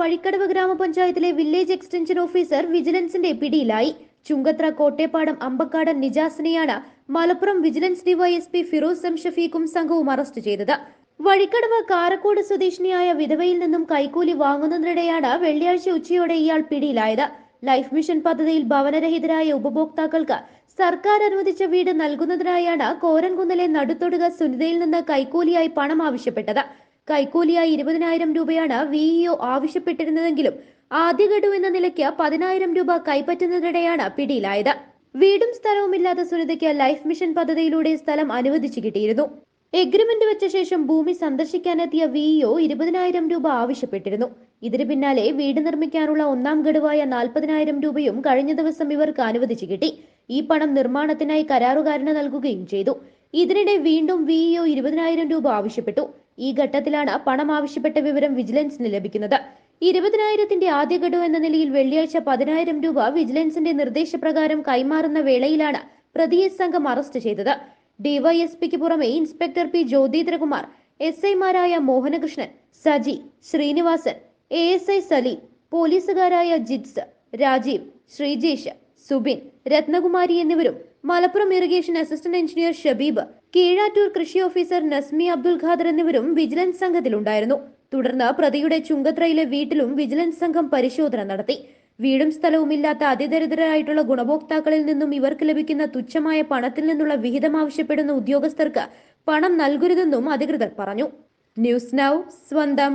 വഴിക്കടവ് ഗ്രാമപഞ്ചായത്തിലെ village extension officer വിജിലൻസിന്റെ പിടിയിലായി. Chungathara Kottepadam Ambakkadan നിജാസിനെയാണ് Malappuram vigilance DYSP Firoz M ഷഫീഖും സംഘവും അറസ്റ്റ് ചെയ്തത്. വഴിക്കടവ് കാരക്കോട് സ്വദേശിനിയായ വിധവയിൽ നിന്നും കൈക്കൂലി വാങ്ങുന്നതിനിടെയാണ് വെള്ളിയാഴ്ച ഉച്ചയോടെ ഇയാൾ പിടിയിലായത്. ലൈഫ് മിഷൻ പദ്ധതിയിൽ ഭവനരഹിതരായ ഉപഭോക്താക്കൾക്ക് സർക്കാർ അനുവദിച്ച വീട് നൽകുന്നതിനായാണ് കോരൻകുന്നിലെ നടുത്തൊടുക സുനിതയിൽ നിന്ന് കൈക്കൂലിയായി പണം ആവശ്യപ്പെട്ടത്. കൈക്കൂലിയായി ഇരുപതിനായിരം രൂപയാണ് വിഇഒ ആവശ്യപ്പെട്ടിരുന്നതെങ്കിലും ആദ്യ ഗഡു എന്ന നിലയ്ക്ക് പതിനായിരം രൂപ കൈപ്പറ്റുന്നതിനിടെയാണ് പിടിയിലായത്. വീടും സ്ഥലവുമില്ലാത്ത സുനിതയ്ക്ക് ലൈഫ് മിഷൻ പദ്ധതിയിലൂടെ സ്ഥലം അനുവദിച്ചു കിട്ടിയിരുന്നു. എഗ്രിമെന്റ് വെച്ച ശേഷം ഭൂമി സന്ദർശിക്കാനെത്തിയ വിഇഒ ഇരുപതിനായിരം രൂപ ആവശ്യപ്പെട്ടിരുന്നു. ഇതിന് പിന്നാലെ വീട് നിർമ്മിക്കാനുള്ള ഒന്നാം ഗഡുവായ നാൽപ്പതിനായിരം രൂപയും കഴിഞ്ഞ ദിവസം ഇവർക്ക് അനുവദിച്ചു കിട്ടി. ഈ പണം നിർമ്മാണത്തിനായി കരാറുകാരന് നൽകുകയും ചെയ്തു. ഇതിനിടെ വീണ്ടും വി വിഇഒ ഇരുപതിനായിരം രൂപ ആവശ്യപ്പെട്ടു. ഈ ഘട്ടത്തിലാണ് പണം ആവശ്യപ്പെട്ട വിവരം വിജിലൻസിന് ലഭിക്കുന്നത്. ഇരുപതിനായിരത്തിന്റെ ആദ്യ ഗഡു എന്ന നിലയിൽ വെള്ളിയാഴ്ച പതിനായിരം രൂപ വിജിലൻസിന്റെ നിർദ്ദേശപ്രകാരം കൈമാറുന്ന വേളയിലാണ് പ്രതിയെ സംഘം അറസ്റ്റ് ചെയ്തത്. ഡിവൈഎസ്പിക്ക് പുറമെ ഇൻസ്പെക്ടർ പി ജ്യോതിന്ദ്രകുമാർ എസ് ഐമാരായ Mohanakrishnan Saji Sreenivasan A S I Saleem പോലീസുകാരായ Jiths Rajeev Sreejesh Subin Rathnakumari എന്നിവരും Malappuram irrigation assistant engineer Shabeeb Keezhattur കൃഷി ഓഫീസർ നസ്മി അബ്ദുൽ ഖാദർ എന്നിവരും വിജിലൻസ് സംഘത്തിലുണ്ടായിരുന്നു. തുടർന്ന് പ്രതിയുടെ ചുങ്കത്രയിലെ വീട്ടിലും വിജിലൻസ് സംഘം പരിശോധന നടത്തി. വീടും സ്ഥലവും ഇല്ലാത്ത അതിദരിദ്രരായിട്ടുള്ള ഗുണഭോക്താക്കളിൽ നിന്നും ഇവർക്ക് ലഭിക്കുന്ന തുച്ഛമായ പണത്തിൽ നിന്നുള്ള വിഹിതം ആവശ്യപ്പെടുന്ന ഉദ്യോഗസ്ഥർക്ക് പണം നൽകരുതെന്നും അധികൃതർ പറഞ്ഞു. ന്യൂസ് നൗ സ്വന്തം